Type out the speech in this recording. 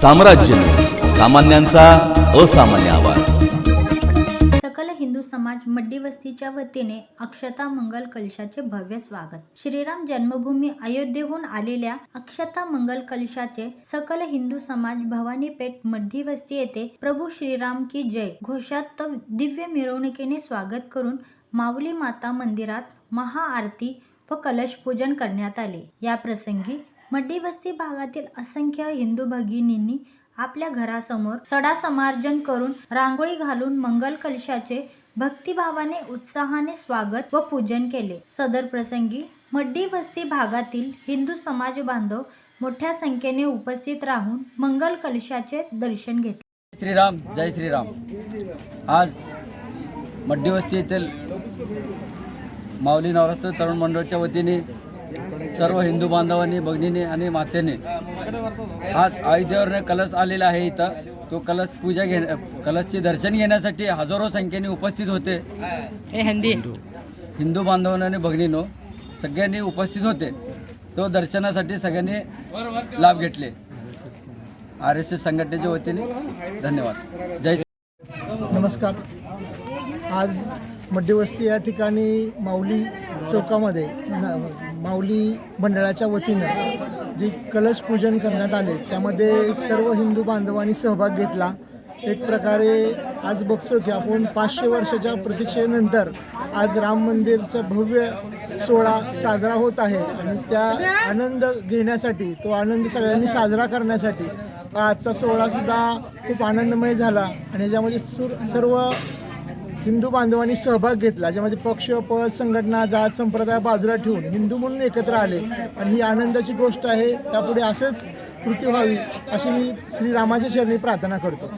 साम्राज्य. सामान्यांचा असामान्य आवाज. सकल हिंदू समाज मड्डी वस्तीच्या वतीने अक्षता मंगल कलशाचे भव्य स्वागत. श्रीराम जन्मभूमी अयोध्येहून आलेल्या अक्षता मंगल कलशाचे सकल हिंदू समाज भवानीपेठ मड्डी वस्ती येथे प्रभू श्रीराम की जय घोषात दिव्य मिरवणुकीने स्वागत करून माऊली माता मंदिरात महाआरती व कलश पूजन करण्यात आले. या प्रसंगी मड्डी वस्ती भागातील असंख्य हिंदू भगिनींनी आपल्या घरासमोर सडा समार्जन करून रांगोळी घालून मंगल कलशाचे भक्तिभावाने उत्साहाने स्वागत व पूजन केले. सदर प्रसंगी मड्डी वस्ती भागातील हिंदू समाज बांधव मोठ्या संख्येने उपस्थित राहून मंगल कलशाचे दर्शन घेतले. श्रीराम जय श्रीराम. आज मड्डी वस्ती येथील माऊली नवराष्ट्र तरुण मंडळच्या वतीने सर्व हिंदू बांधवांनी भगिनीने आणि मातेने. आज अयोध्येवरनं कलश आलेला आहे इथं. तो कलश पूजा घे कलशचे दर्शन घेण्यासाठी हजारो संख्येने उपस्थित होते. हिंदू. बांधवांनी आणि भगिनीनो सगळ्यांनी उपस्थित होते. तो दर्शनासाठी सगळ्यांनी लाभ घेतले. आर एस एस संघटनेच्या वतीने धन्यवाद. जय नमस्कार. आज मध्यवस्ती या ठिकाणी माऊली चौकामध्ये माऊली मंडळाच्या वतीनं जे कलश पूजन करण्यात आले त्यामध्ये सर्व हिंदू बांधवांनी सहभाग घेतला. एक प्रकारे आज बघतो की आपण पाचशे वर्षाच्या प्रतीक्षेनंतर आज राम मंदिरचा भव्य सोहळा साजरा होत आहे आणि त्या आनंद घेण्यासाठी तो आनंद सगळ्यांनी साजरा करण्यासाठी आजचा सोहळासुद्धा खूप आनंदमय झाला. आणि याच्यामध्ये सुर सर्व हिंदू बांधवांनी सहभाग घेतला ज्यामध्ये पक्ष पद संघटना जात संप्रदाय बाजूला ठेवून हिंदू म्हणून एकत्र आले. आणि ही आनंदाची गोष्ट आहे त्यापुढे असंच कृती व्हावी अशी मी श्रीरामाच्या चरणी प्रार्थना करतो.